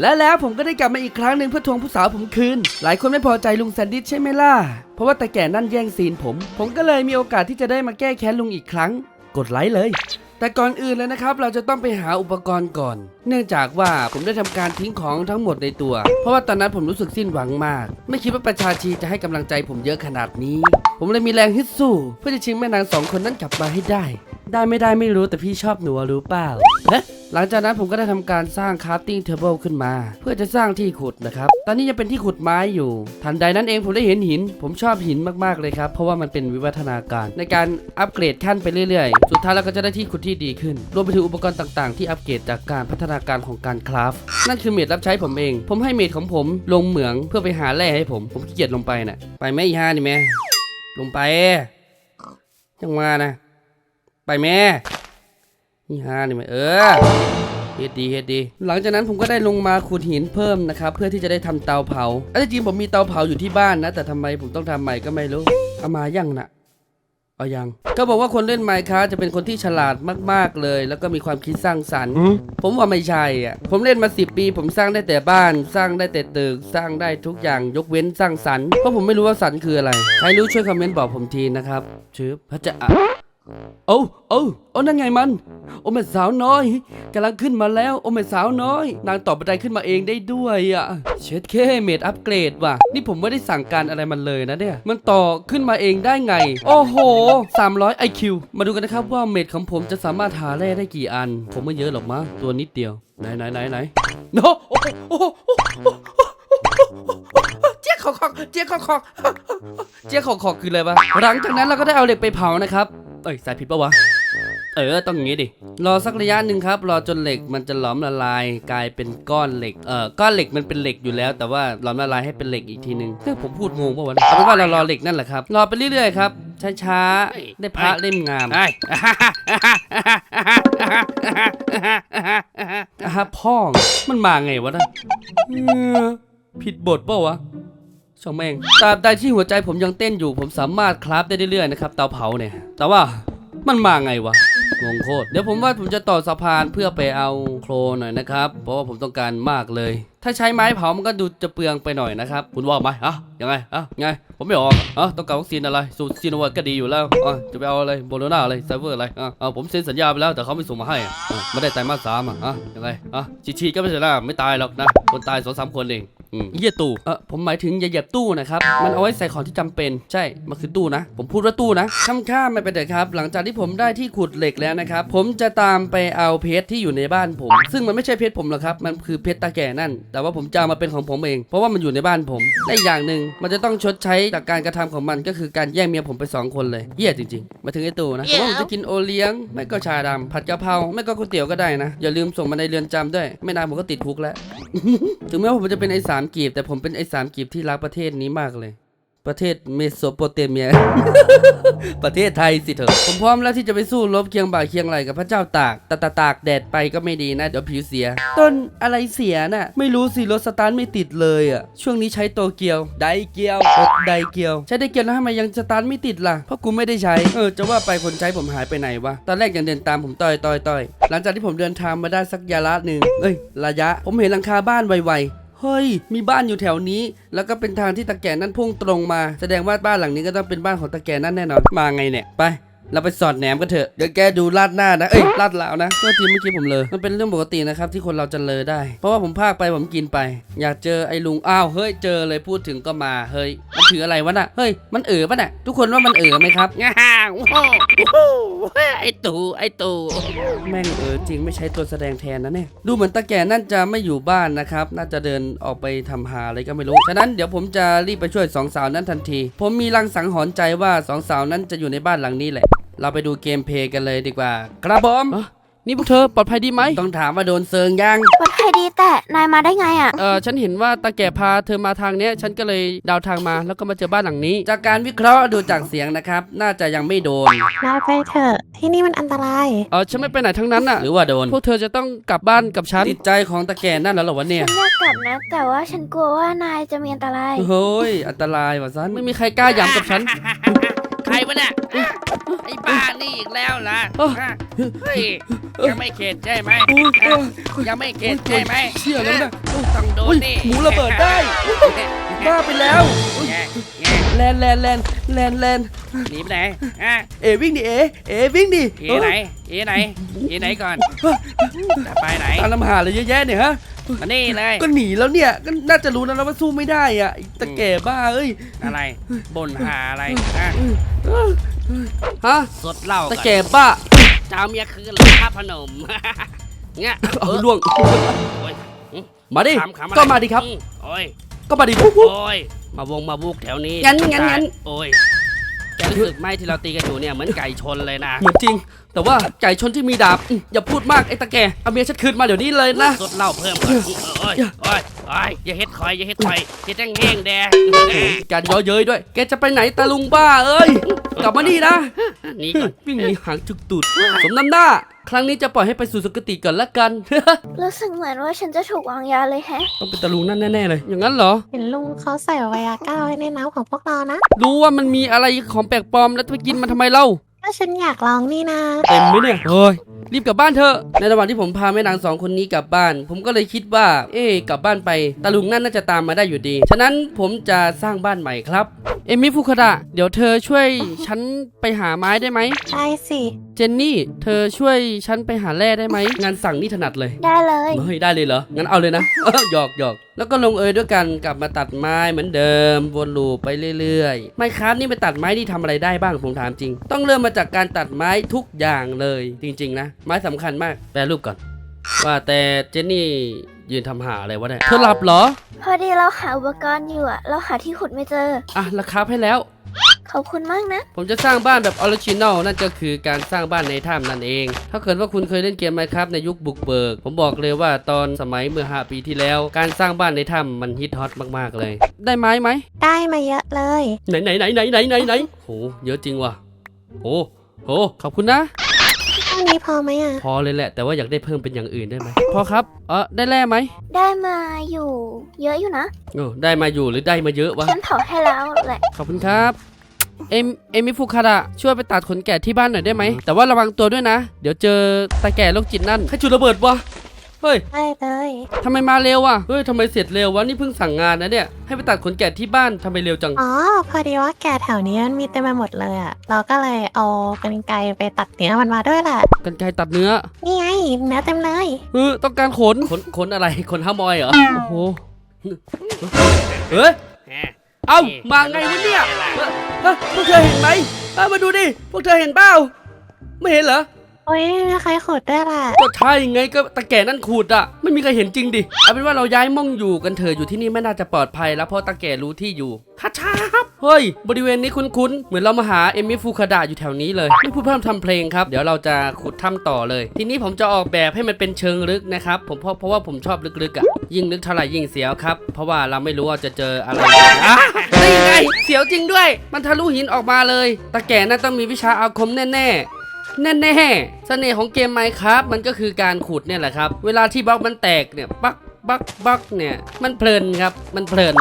และแล้วผมก็ได้กลับมาอีกครั้งหนึ่งเพื่อทวงผู้สาวผมคืน หลายคนไม่พอใจลุงแซนดิสใช่ไหมล่ะ เพราะว่าตาแก่นั่นแย่งซีนผม ผมก็เลยมีโอกาสที่จะได้มาแก้แค้นลุงอีกครั้ง กดไลค์เลย แต่ก่อนอื่นเลยนะครับ เราจะต้องไปหาอุปกรณ์ก่อน เนื่องจากว่าผมได้ทำการทิ้งของทั้งหมดในตัว เพราะว่าตอนนั้นผมรู้สึกสิ้นหวังมาก ไม่คิดว่าประชาชีจะให้กำลังใจผมเยอะขนาดนี้ ผมเลยมีแรงฮึดสู้ เพื่อจะชิงแม่นางสองคนนั้นกลับมาให้ได้ ได้ไม่ได้ไม่รู้แต่พี่ชอบหนูรู้เปล่าเอ๊ะ หลังจากนั้นผมก็ได้ทำการสร้างคราฟติ้งเทเบิลขึ้นมา เพื่อจะสร้างที่ขุดนะครับ ตอนนี้ยังเป็นที่ขุดไม้อยู่ ทันใดนั้นเองผมได้เห็นหิน ผมชอบหินมากๆเลยครับ เพราะว่ามันเป็นวิวัฒนาการ ในการอัปเกรดขั้นไปเรื่อยๆ สุดท้ายเราก็จะได้ที่ขุดที่ดีขึ้น รวมไปถึงอุปกรณ์ต่างๆ ที่อัปเกรดจากการพัฒนาการของการคราฟ นั่นคือเมดรับใช้ผมเอง ผมให้เมดของผมลงเหมืองเพื่อไปหาแร่ให้ผม ผมขี้เกียจลงไปน่ะ ไปไหมอีห้านี่แม่ลงไปยังมานะ ไปแม่ นี่ฮะนี่ไหมเออเฮ็ดดีเฮ็ดดี หลังจากนั้นผมก็ได้ลงมาขุดหินเพิ่มนะครับ เพื่อที่จะได้ทำเตาเผาอันที่จริงผมมีเตาเผาอยู่ที่บ้านนะ แต่ทำไมผมต้องทำใหม่ก็ไม่รู้เอามายังนะเอายัง ก็บอกว่าคนเล่นไมค์ค a f t จะเป็นคนที่ฉลาดมากๆเลย แล้วก็มีความคิดสร้างสรรค์ ผมว่าไม่ใช่อะ ผมเล่นมาสิปี ผมสร้างได้แต่บ้าน สร้างได้แต่ตึก สร้างได้ทุกอย่างยกเว้นสร้างสรรค์เพราะผมไม่รู้ว่าสรรค์คืออะไร ใครรู้ช่วยคอมเมนต์บอกผมทีนะครับชื่อพระเจ้า โอ้โอ้โอ้นั่นไงมัน โอ้แม่สาวน้อยกำลังขึ้นมาแล้ว โอ้แม่สาวน้อย นางต่อบันไดขึ้นมาเองได้ด้วยอะ เช็ดเคเมดอัปเกรดว่ะ นี่ผมไม่ได้สั่งการอะไรมันเลยนะเนี่ย มันต่อขึ้นมาเองได้ไง โอ้โห 300 IQ มาดูกันนะครับว่าเมดของผมจะสามารถหาแร่ได้กี่อัน ผมไม่เยอะหรอกมั้งตัวนิดเดียว ไหนไหนไหนไหนโอ้โหโอ้โหโอ้โหเจี๊ยขอขอกเจี๊ยขอขอกเจี๊ยขอขอกคืออะไรวะหลังจากนั้นเราก็ได้เอาเหล็กไปเผานะครับ เอ้ยใส่ผิดปะวะ เออ ต้องอย่างงี้ดิ รอสักระยะหนึ่งครับ รอจนเหล็กมันจะหลอมละลาย กลายเป็นก้อนเหล็ก เออก้อนเหล็กมันเป็นเหล็กอยู่แล้ว แต่ว่าหลอมละลายให้เป็นเหล็กอีกทีนึงเฮ้ยผมพูดงงปะวะเอาเป็นว่าเรารอเหล็กนั่นแหละครับ รอไปเรื่อยๆครับ ช้าๆ ได้พระเล่มงามไอ้อะฮะพ่องมันมาไงวะนะเออผิดบทเปล่าวะ ช่างแม่งตราบใดที่หัวใจผมยังเต้นอยู่ ผมสามารถคราฟได้เรื่อยๆนะครับเตาเผาเนี่ย แต่ว่ามันมาไงวะงงโคตรเดี๋ยวผมว่าผมจะต่อสะพานเพื่อไปเอาโครนหน่อยนะครับ เพราะว่าผมต้องการมากเลย ถ้าใช้ไม้เผามันก็ดูจะเปลืองไปหน่อยนะครับ คุณว่าไหมอะยังไงอะไง ผมไม่ออกอะต้องการวัคซีนอะไร สูตรซีโนแวคก็ดีอยู่แล้วอะจะไปเอาอะไรโบโลนาอะไรไซเวอร์อะไรอะอะผมเซ็นสัญญาไปแล้วแต่เขาไม่ส่งมาให้อะไม่ได้ไตรมาสสามอะอะยังไงอะฉีดๆก็ไม่ใช่ละไม่ตายหรอกนะคนตายสองสามคนเอง เหยียบตู้เออผมหมายถึงอย่าเหยียบตู้นะครับ มันเอาไว้ใส่ของที่จำเป็น ใช่ มันคือตู้นะ ผมพูดว่าตู้นะ ข้ามข้ามไม่เป็นไรครับ หลังจากที่ผมได้ที่ขุดเหล็กแล้วนะครับ ผมจะตามไปเอาเพชรที่อยู่ในบ้านผม ซึ่งมันไม่ใช่เพชรผมหรอกครับ มันคือเพชรตาแก่นั่น แต่ว่าผมจะเอามาเป็นของผมเอง เพราะว่ามันอยู่ในบ้านผมและอีกอย่างหนึ่งมันจะต้องชดใช้จากการกระทำของมันก็คือการแย่งเมียผมไปสองคนเลยเหี้ยจริงๆ มาถึงไอ้ตู้นะผมว่าผมจะกินโอเลี้ยง ไม่ก็ชาดำผัดกะเพราไม่ก็ก๋วยเตี๋ยวก็ได้นะอย่าลืมส่งมาในเรือนจำด้วย ไม่นานผมก็ติดคุกแล้วถึงแม้ว่าผมจะเป็นไอ้สามามกีบ แต่ผมเป็นไอ้สามกีบที่รักประเทศนี้มากเลย ประเทศเมโสโปเตเมีย ประเทศไทยสิเถอะ ผมพร้อมแล้วที่จะไปสู้รบเคียงบ่าเคียงไหลกับพระเจ้าตากตาตาตากแดดไปก็ไม่ดีนะ เดี๋ยวผิวเสีย ต้นอะไรเสียน่ะ ไม่รู้สิรถสตาร์ทไม่ติดเลยอะ ช่วงนี้ใช้โตเกียว ไดเกียวไดเกียว ใช้ไดเกียวแล้วทำไมยังสตาร์ทไม่ติดล่ะ เพราะกูไม่ได้ใช้ เออจะว่าไปคนใช้ผมหายไปไหนวะ ตอนแรกยังเดินตามผมต่อยต่อยต่อยหลังจากที่ผมเดินทางมาได้สักยาระหนึ่งเอ้ย ระยะ ผมเห็นหลังคาบ้านไวๆ เฮ้ย มีบ้านอยู่แถวนี้ แล้วก็เป็นทางที่ตะแก่นั่นพุ่งตรงมา แสดงว่าบ้านหลังนี้ก็ต้องเป็นบ้านของตะแก่นั่นแน่นอน มาไงเนี่ย ไปเราไปสอดแหนมกันเถอะ เดี๋ยวแกดูลาดหน้านะ เอ้ยลาดลาวนะเมื่อทีเมื่อกี้ผมเลย มันเป็นเรื่องปกตินะครับที่คนเราจะเลยได้ เพราะว่าผมพากไปผมกินไป อยากเจอไอ้ลุง อ้าว เฮ้ย เจอเลยพูดถึงก็มา เฮ้ย มันถืออะไรวะน่ะ เฮ้ย มันเอ๋อปะน่ะ ทุกคนว่ามันเอ๋อไหมครับง่าโอ้โห โอ้โหไอ้ตู่ไอ้ตู่แม่งเออจริงไม่ใช้ตัวแสดงแทนนะเนี่ย ดูเหมือนตาแก่นั่นจะไม่อยู่บ้านนะครับ น่าจะเดินออกไปทำหาอะไรก็ไม่รู้ ฉะนั้นเดี๋ยวผมจะรีบไปช่วยสองสาวนั้นทันที ผมมีลังสังหรณ์ใจว่าสองสาวนั้นจะอยู่ในบ้านหลังนี้แหละ เราไปดูเกมเพลย์กันเลยดีกว่า ครับผม นี่พวกเธอปลอดภัยดีไหมต้องถามว่าโดนเซิงยังปลอดภัยดีแต่นายมาได้ไงอะ เออฉันเห็นว่าตาแก่พาเธอมาทางเนี้ย ฉันก็เลยเดาทางมาแล้วก็มาเจอบ้านหลังนี้ จากการวิเคราะห์ดูจากเสียงนะครับ น่าจะยังไม่โดน นายไปเถอะ ที่นี่มันอันตราย เออฉันไม่ไปไหนทั้งนั้นน่ะ หรือว่าโดน พวกเธอจะต้องกลับบ้านกับฉันติดใจของตาแก่นั่นแล้วเหรอวะเนี่ย ฉันอยากกลับนะ แต่ว่าฉันกลัวว่านายจะมีอันตราย เฮ้ยอันตรายว่ะซันไม่มีใครกล้าหยำกับฉัน ใครวะเนี่ยไอ้บ้านี่อีกแล้วล่ะเอ้อฮะเฮ้ย ยังไม่เข็ดใช่ไหมโอ้ยโอ้ยโอ้ย ยังไม่เข็ดใช่ไหมเชื่อแล้วนะต้องโดโอ้นยนี่หมูระเบิดได้บ้าไปแล้วโอ้ยแงะแงะแลนแลนแลนแลนแลนหนีไปไหนอะเอวิ่งดิเอเอวิ่งดิเอไหนเอไหนเอไหนก่อนจะไปไหนตามลำหาอะไรเยอะแยะเนี่ยฮะ มานี่เลยก็หนีแล้วเนี่ยก็น่าจะรู้นะแล้วว่าสู้ไม่ได้อะไอ้ตะแก่บ้าเอ้ยอะไรบ่นหาอะไรอะฮะ สดเหล้าตะก่อนแก่บ้า เจ้าเมียคืนเลยพระพนมเงี้ยเอาล่วง โอ้ยมาดิ ขำขำอะไก็มาดิครับ อืโอ้ยก็มาดิปุ๊บปุ๊บโอ้ยมาวงมาบุกแถวนี้งั้นงั้นงั้น โอ้ย แกรู้สึกไหมที่เราตีกันอยู่เนี่ยเหมือนไก่ชนเลยนะเหมือนจริง แต่ว่าไก่ชนที่มีดาบอืมอย่าพูดมากไอ้ตะแก่เอาเมียฉันคืนมาเดี๋ยวนี้เลยนะสดเหล้าเพิ่มก่อนโอ้ยโอ้ยโอ้ยอย่าเฮ็ดคอยอย่าเฮ็ดคอยเฮ็ดแห้งๆแดงการย้อเย้ยด้วย แกจะไปไหนตาลุงบ้าเอ้ยกลับมานี่นะ หนี่ก่อนวิ่งหนีหางจุกตูดสมน้ำหน้า ครั้งนี้จะปล่อยให้ไปสู่สุคติก่อนละกัน รู้สึกเหมือนว่าฉันจะถูกวางยาเลยแฮะ ต้องเป็นตาลุงนั่นแน่ๆเลย อย่างนั้นเหรอ เห็นลุงเขาใส่ไวอาก้าไว้ในน้ำของพวกเรานะ รู้ว่ามันมีอะไรของแปลกปลอมแล้วจะไปกินมันทำไมเล่า ก็ฉันอยากลองนี่นะ เต็มไหมเนี่ยเฮ้ย รีบกลับบ้านเถอะ ในระหว่างที่ผมพาแม่นางสองคนนี้กลับบ้าน ผมก็เลยคิดว่า เอ๊ะกลับบ้านไปตาลุงนั่นน่าจะตามมาได้อยู่ดี ฉะนั้นผมจะสร้างบ้านใหม่ครับ เอมิฟุคดะเดี๋ยวเธอช่วยฉันไปหาไม้ได้ไหมได้สิ เจนนี่ เธอช่วยฉันไปหาแร่ได้ไหม งานสั่งนี่ถนัดเลย ได้เลย เฮ้ยได้เลยเหรอ งั้นเอาเลยนะ หยอกหยอกแล้วก็ลงเอยด้วยกันกลับมาตัดไม้เหมือนเดิม วนลูปไปเรื่อยๆไม่ครับนี่ไปตัดไม้นี่ทำอะไรได้บ้างผมถามจริง ต้องเริ่มมาจากการตัดไม้ทุกอย่างเลยจริง ๆ นะ ไม้สำคัญมากแปลรูปก่อน ว่าแต่เจนนี่ยืนทำหาอะไรวะเนี่ยเธอหลับเหรอ พอดีเราหาอุปกรณ์อยู่อะเราหาที่ขุดไม่เจออะราคาให้แล้ว ขอบคุณมากนะ ผมจะสร้างบ้านแบบออริจินอลนั่นก็คือการสร้างบ้านในถ้ำนั่นเอง ถ้าเกิดว่าคุณเคยเล่นเกมไหมครับในยุคบุกเบิก ผมบอกเลยว่าตอนสมัยเมื่อ 5 ปีที่แล้ว การสร้างบ้านในถ้ำมันฮิตฮอตมากๆเลย ได้ไม้ไหมได้มาเยอะเลย ไหนไหนไหนไหนไหนไหนไหนโหเยอะจริงว่ะโหโหขอบคุณนะ เท่านี้พอไหมอะ พอเลยแหละ แต่ว่าอยากได้เพิ่มเป็นอย่างอื่นได้ไหมพอครับเออได้แร่ไหมได้มาอยู่ เยอะอยู่นะโอ้ได้มาอยู่หรือได้มาเยอะวะฉันเผาให้แล้วแหละ ขอบคุณครับ เอ็มเอมิฟุคาระช่วยไปตัดขนแกะที่บ้านหน่อยได้ไหม แต่ว่าระวังตัวด้วยนะ เดี๋ยวเจอตาแก่โรคจิตนั่นใครจุดระเบิดวะเฮ้ยได้เลยทำไมมาเร็วอะเฮ้ยทำไมเสร็จเร็ววะนี่เพิ่งสั่งงานนะเนี่ยให้ไปตัดขนแกะที่บ้านทำไมเร็วจังอ๋อพอดีว่าแกแถวนี้มันมีเต็มไปหมดเลยอะเราก็เลยเอากรรไกรไปตัดเนื้อมันมาด้วยแหละกันไกรตัดเนื้อนี่ไงเนื้อเต็มเลยเออต้องการขนขนขนอะไรขนห้ามอยเหรอโอ้โหเฮ้ยแหม เอ้ามาไงวะเนี่ยพวกเธอเห็นไหมเอ้ยมาดูดิ พวกเธอเห็นเปล่า ไม่เห็นเหรอ โอ้ยมีใครขุดด้วยล่ะ ก็ใช่ไงก็ตะแก่นั่นขูดอะไม่มีใครเห็นจริงดิเอาเป็นว่าเราย้ายม่องอยู่กันเถอะอยู่ที่นี่ไม่น่าจะปลอดภัยแล้วเพราะตะแก่รู้ที่อยู่ฮัชชาบเฮ้ย บริเวณนี้คุ้นๆ เหมือนเรามาหาเอมิฟูคาดะอยู่แถวนี้เลย ไม่พูดพร่ำทำเพลงครับ เดี๋ยวเราจะขุดถ้ำต่อเลย ทีนี้ผมจะออกแบบให้มันเป็นเชิงลึกนะครับ ผมเพราะเพราะว่าผมชอบลึกๆอะยิ่งลึกเท่าไหร่ยิ่งเสียวครับ เพราะว่าเราไม่รู้ว่าจะเจออะไรอะนี่ไง เสียวจริงด้วย มันทะลุหินออกมาเลย ตะแก่น่าต้องมีวิชาอาคมแน่ๆ แน่ๆเสน่ห์ของเกมไมครับมันก็คือการขุดเนี่ยแหละครับ เวลาที่บล็อกมันแตกเนี่ยบักบักบักเนี่ยมันเพลินครับมันเพลิน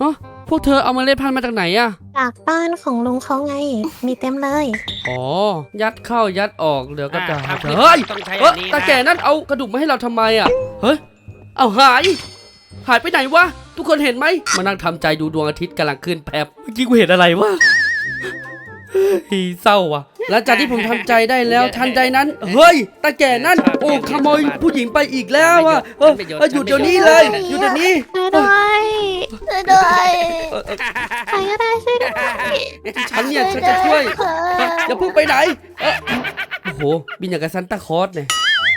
ฮะพวกเธอเอาเมาเล็ดพันธุ์มาจากไหนอะจากบ้านของลุงเขาไง มีเต็มเลย อ๋อ ยัดเข้ายัดออกเดี๋ยวก็จะอะเฮ้ยต้องใช้เฮ้อัยนนี้ตานะแก่นั่นเอากระดูกมาให้เราทำไมอะเฮ้ยเอาหาย หายไปไหนวะ ทุกคนเห็นไหมมานั่งทำใจดูดวงอาทิตย์กำลังขึ้นแพบเมื่อกี้กูเห็นอะไรวะเฮ้ยเศร้าว่ะ หลังจากที่ผมทำใจได้แล้วทันใดนั้น เฮ้ยตาแก่นั่น โอ้ขโมยผู้หญิงไปอีกแล้วอะเออเออหยุดเดี๋ยวนี้เลยหยุดเดี๋ยวนี้ช่วยด้วยช่วยด้วยเออเออใครก็ได้ช่วยด้วยฉันเนี่ยฉันจะช่วยค่ะอย่าเพุ่งไปไหนเอ๊ะโอ้โหบินอย่างกับซันตาคลอสเนี่ย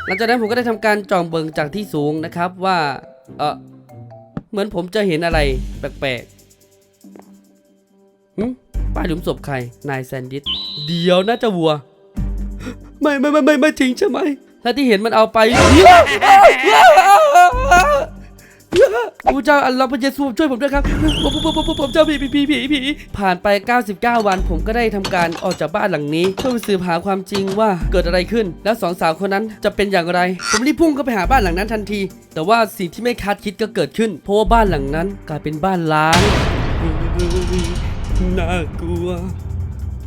หลังจากนั้นผมก็ได้ทำการจองเบิงจากที่สูงนะครับว่าเออเหมือนผมจะเห็นอะไรแปลกๆหึ ป้ายหลุมศพใคร นายแซนดิส เดี๋ยวน่าจะวัว ไม่ไม่ไม่ไม่ไม่ทิ้งใช่ไหมถ้าที่เห็นมันเอาไปพระเจ้าอัลลอฮ์พระเยซูช่วยผมด้วยครับผมผมผมผมผมเจอผีผีผีผีผีผ่านไป 99 วันผมก็ได้ทำการออกจากบ้านหลังนี้ เพื่อไปสืบหาความจริงว่าเกิดอะไรขึ้น แล้วสองสาวคนนั้นจะเป็นอย่างไร ผมรีบพุ่งเข้าไปหาบ้านหลังนั้นทันที แต่ว่าสิ่งที่ไม่คาดคิดก็เกิดขึ้น เพราะว่าบ้านหลังนั้นกลายเป็นบ้านล้าง น่ากลัว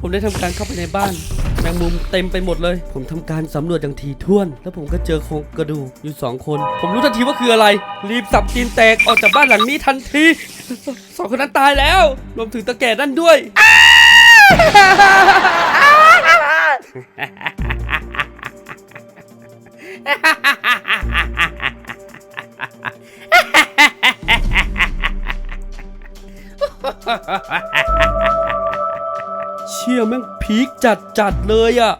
ผมได้ทำการเข้าไปในบ้านแมงมุมเต็มไปหมดเลย ผมทำการสำรวจอย่างถี่ถ้วน แล้วผมก็เจอโครงกระดูกอยู่สองคน ผมรู้ทันทีว่าคืออะไร รีบสับตีนแตกออกจากบ้านหลังนี้ทันทีสองคนนั้นตายแล้ว รวมถึงตะแก่นั่นด้วย เชี่ยแม่งพีคจัดจัดๆเลยอะ